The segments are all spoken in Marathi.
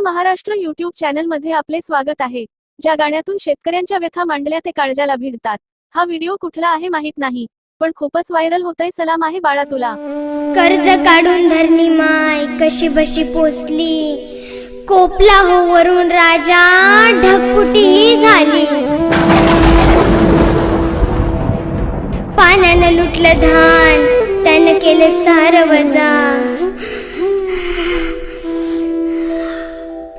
महाराष्ट्र युट्यूब चॅनलमध्ये आपले स्वागत आहे. ज्या गाण्यातून शेतकऱ्यांच्या व्यथा मांडल्या ते काळजाला भिडतात. हा व्हिडिओ कुठला आहे माहीत नाही पण खूपच व्हायरल होतय सलाम आहे बाळा तुला. कर्ज काढून धरणी माय कशी बशी पोचली कोपला हो वरून राजा ढगफुटी झाली. पाण्यानं लुटलं धान त्यानं केलं सार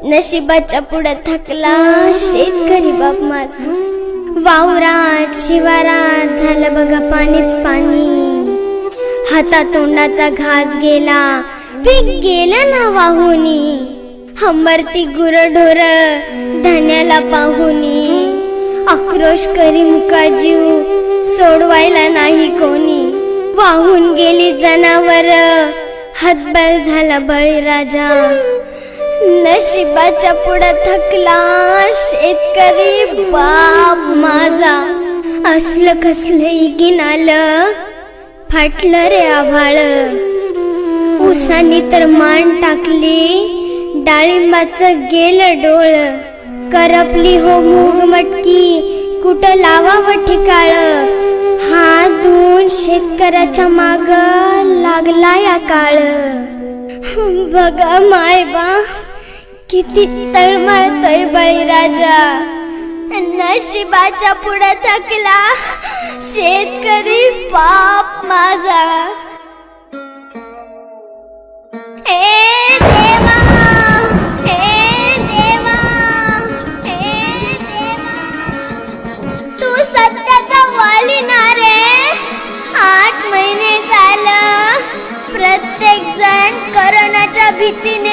नशिबाच्या पुढं थकला शेतकरी बाप माझा. वावरात शिवारात झालं बघा पाणीच पाणी. हातातोंडाचा घास गेला पीक गेलं ना वाहुनी. हंबरती गुरढोर धन्याला पाहुनी. आक्रोश करी मुका जीव सोडवायला नाही कोणी. वाहून गेली जनावर हातबल झाला बळीराजा. नशिबाच्या पुढं थकला शेतकरी बाप माझा. असलं कसलं इगिन आलं फाटलं रे आभाळ. उसानी तर मान टाकली डाळिंबाचं गेलं डोळ. करपली हो मूग मटकी कुठं लावावं ठिकाळ? हा दोन शेतकऱ्याच्या माग लागला या काळ बघा मायबा किती तळमळतोय बळीराजा. नशिबाच्या पुढे थकला शेतकरी बाप माझा. तू सत्याचा वाली ना रे. आठ महिने झालं प्रत्येक जण करोनाच्या भीतीने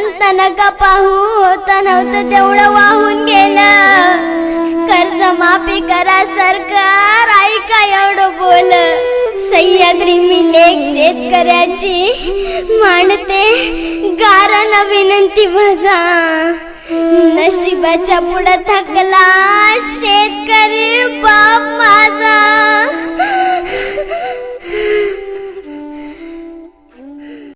अंत नका पाहू होता नव्हतं तेवढं वाहून गेलं. कर्ज माफी करा सरकार ऐका एवढं बोल. सह्याद्री मी लेख शेतकऱ्याची मांडते गारण विनंती भजा नशिबाच्या पुढं थकला शेतकरी शेत